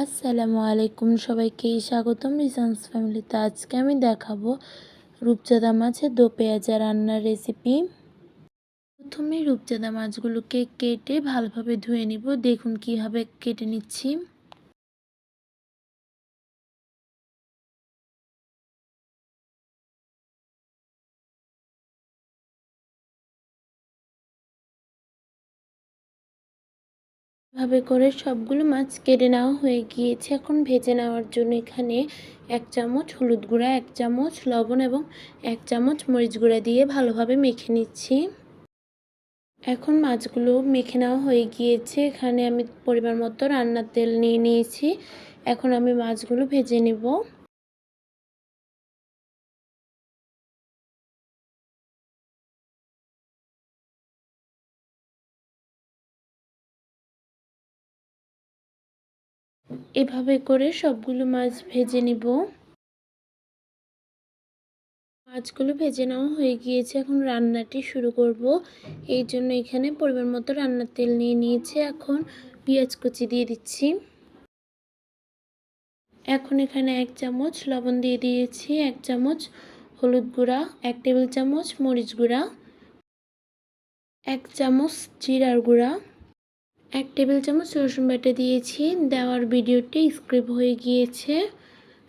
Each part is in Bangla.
আসসালামু আলাইকুম সবাইকে স্বাগতম রিসান্স ফ্যামিলিতে। আজকে আমি দেখাবো রূপচাঁদা মাছের দো পেঁয়াজা রান্নার রেসিপি প্রথমে রূপচাঁদা মাছগুলোকে কেটে ভালোভাবে ধুয়ে নিব। দেখুন কীভাবে কেটে নিচ্ছি। ভাবে করে সবগুলো মাছ কেটে নেওয়া হয়ে গিয়েছে। এখন ভেজে নেওয়ার জন্য এখানে এক চামচ হলুদ গুঁড়া, এক চামচ লবণ এবং এক চামচ মরিচ গুঁড়া দিয়ে ভালোভাবে মেখে নিচ্ছি। এখন মাছগুলো মেখে নেওয়া হয়ে গিয়েছে। এখানে আমি পরিমাণ মতো রান্নার তেল নিয়ে নিয়েছি। এখন আমি মাছগুলো ভেজে নেব। এভাবে করে সবগুলো মাছ ভেজে নিব। মাছগুলো ভেজে নেওয়া হয়ে গিয়েছে, এখন রান্নাটি শুরু করব। এই জন্য এখানে পরিমাণ মতো রান্নার তেল নিয়ে নিয়েছে, এখন পেঁয়াজ কুচি দিয়ে দিচ্ছি। এখন এখানে এক চামচ লবণ দিয়ে দিয়েছি, এক চামচ হলুদ গুঁড়া, এক টেবিল চামচ মরিচ গুঁড়া, এক চামচ জিরার গুঁড়া। এক টেবিল চামচ রসুন বাটা দিয়েছি। দেওয়ার ভিডিওটি স্ক্রিপ হয়ে গিয়েছে।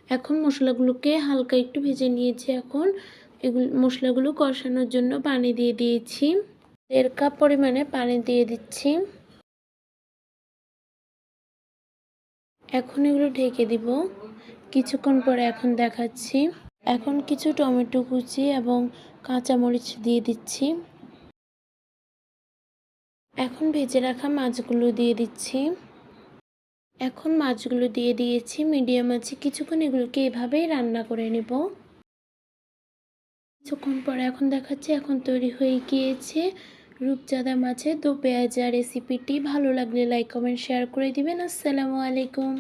এখন মশলাগুলোকে হালকা একটু ভেজে নিয়েছি এখন। এগুলো, মশলাগুলো কষানোর জন্য পানি দিয়ে দিয়েছি। দেড় কাপ পরিমাণে পানি দিয়ে দিচ্ছি। এখন এগুলো ঢেকে দিব। কিছুক্ষণ পরে এখন দেখাচ্ছি। এখন কিছু টমেটো কুচি এবং কাঁচামরিচ দিয়ে দিচ্ছি। এখন ভেজে রাখা মাছগুলো দিয়ে দিচ্ছি। এখন মাছগুলো দিয়ে দিয়েছি মিডিয়াম আছে কিছুক্ষণ এগুলোকে এভাবেই রান্না করে নেব। কিছুক্ষণ পরে এখন দেখাচ্ছি এখন তৈরি হয়ে গিয়েছে রূপচাঁদা মাছের দো পেঁয়াজা রেসিপিটি ভালো লাগলে লাইক কমেন্ট শেয়ার করে দিবেন। আসসালামু আলাইকুম।